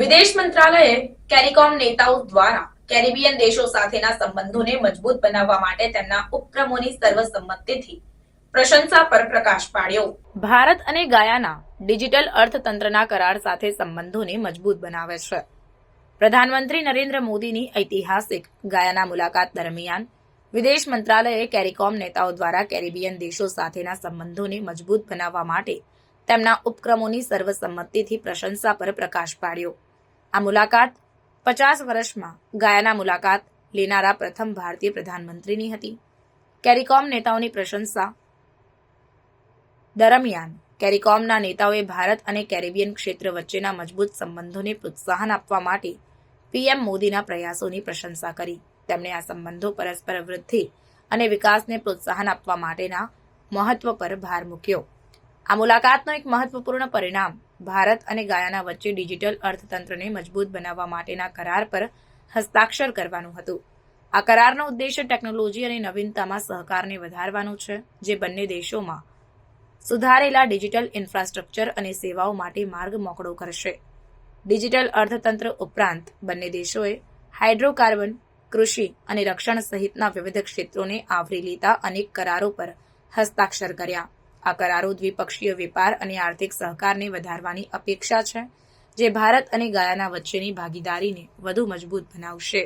વિદેશ મંત્રાલયે કેરિકોમ નેતાઓ દ્વારા કેરેબિયન દેશો સાથેના સંબંધોને મજબૂત બનાવવા માટે તેમના ઉપક્રમોની સર્વસંમતિથી પ્રશંસા પર પ્રકાશ પાડ્યો. ભારત અને ગાયાના ડિજિટલ અર્થતંત્રના કરાર સાથે સંબંધોને મજબૂત બનાવે છે. પ્રધાનમંત્રી નરેન્દ્ર મોદીની ઐતિહાસિક ગાયાના મુલાકાત દરમિયાન વિદેશ મંત્રાલયે કેરિકોમ નેતાઓ દ્વારા કેરેબિયન દેશો સાથેના સંબંધોને મજબૂત બનાવવા માટે તેમના ઉપક્રમોની સર્વસંમતિથી પ્રશંસા પર પ્રકાશ પાડ્યો. આ મુલાકાત પચાસ વર્ષમાં ગાયાના મુલાકાત લેનારા પ્રથમ ભારતીય પ્રધાનમંત્રીની હતી. કેરિકોમ નેતાઓની પ્રશંસા દરમિયાન કેરિકોમના નેતાઓએ ભારત અને કેરેબિયન ક્ષેત્ર વચ્ચેના મજબૂત સંબંધોને પ્રોત્સાહન આપવા માટે પીએમ મોદીના પ્રયાસોની પ્રશંસા કરી. તેમણે આ સંબંધો પરસ્પર વૃદ્ધિ અને વિકાસને પ્રોત્સાહન આપવા માટેના મહત્વ પર ભાર મૂક્યો. આ મુલાકાતનો એક મહત્વપૂર્ણ પરિણામ ભારત અને ગાયાના વચ્ચે ડિજિટલ અર્થતંત્રને મજબૂત બનાવવા માટેના કરાર પર હસ્તાક્ષર કરવાનું હતું. આ કરારનો ઉદ્દેશ્ય ટેકનોલોજી અને નવીનતામાં સહકારને વધારવાનો છે, જે બંને દેશોમાં સુધારેલા ડિજિટલ ઇન્ફ્રાસ્ટ્રક્ચર અને સેવાઓ માટે માર્ગ મોકળો કરશે. ડિજિટલ અર્થતંત્ર ઉપરાંત બંને દેશોએ હાઇડ્રોકાર્બન, કૃષિ અને રક્ષણ સહિતના વિવિધ ક્ષેત્રોને આવરી લેતા અનેક કરારો પર હસ્તાક્ષર કર્યા. આ કરારો દ્વિપક્ષીય વેપાર અને આર્થિક સહકારને વધારવાની અપેક્ષા છે જે ભારત અને ગાયાના વચ્ચેની ભાગીદારીને વધુ મજબૂત બનાવશે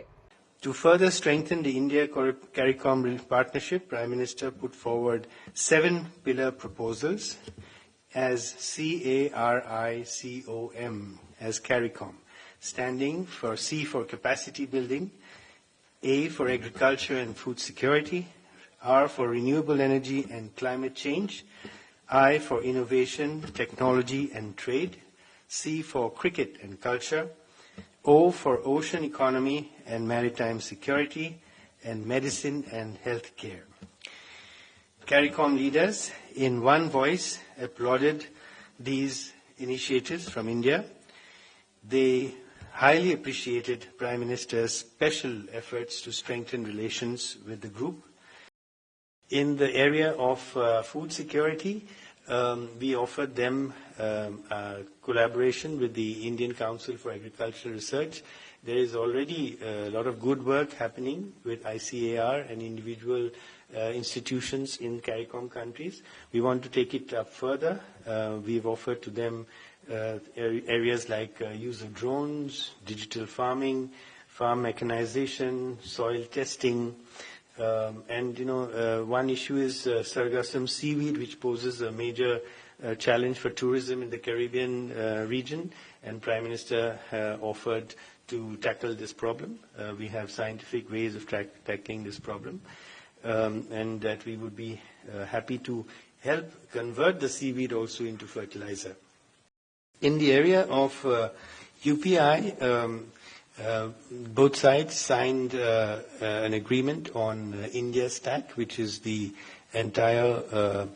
To further strengthen the India-CARICOM partnership, Prime Minister put forward seven pillar proposals as C-A-R-I-C-O-M, as CARICOM, standing for C for capacity building, A for agriculture and food security, R for renewable energy and climate change, I for innovation, technology and trade, C for cricket and culture, O for ocean economy and maritime security, and medicine and health care. CARICOM leaders, in one voice, applauded these initiatives from India. They highly appreciated Prime Minister's special efforts to strengthen relations with the group. In the area of uh, food security, um, we offered them um, uh, collaboration with the Indian Council for Agricultural Research. There is already a lot of good work happening with ICAR and individual uh, institutions in CARICOM countries. We want to take it up further. Uh, we've offered to them uh, areas like uh, use of drones, digital farming, farm mechanization, soil testing, um, and you know, uh, one issue is uh, sargassum seaweed, which poses a major uh, challenge for tourism in the Caribbean region. And Prime Minister offered to tackle this problem. We have scientific ways of tackling this problem, um, and that we would be happy to help convert the seaweed also into fertilizer. In the area of uh, UPI, um, uh, both sides signed uh, uh, an agreement on uh, India Stack, which is the entire uh,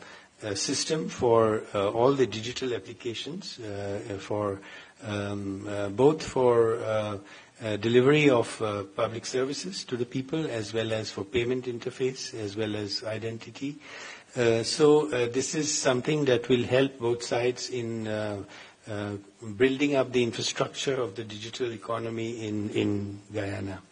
uh, system for uh, all the digital applications uh, for um, uh, both for uh, uh, delivery of uh, public services to the people as well as for payment interface as well as identity. Uh, so uh, this is something that will help both sides in uh, Uh, building up the infrastructure of the digital economy in, in Guyana.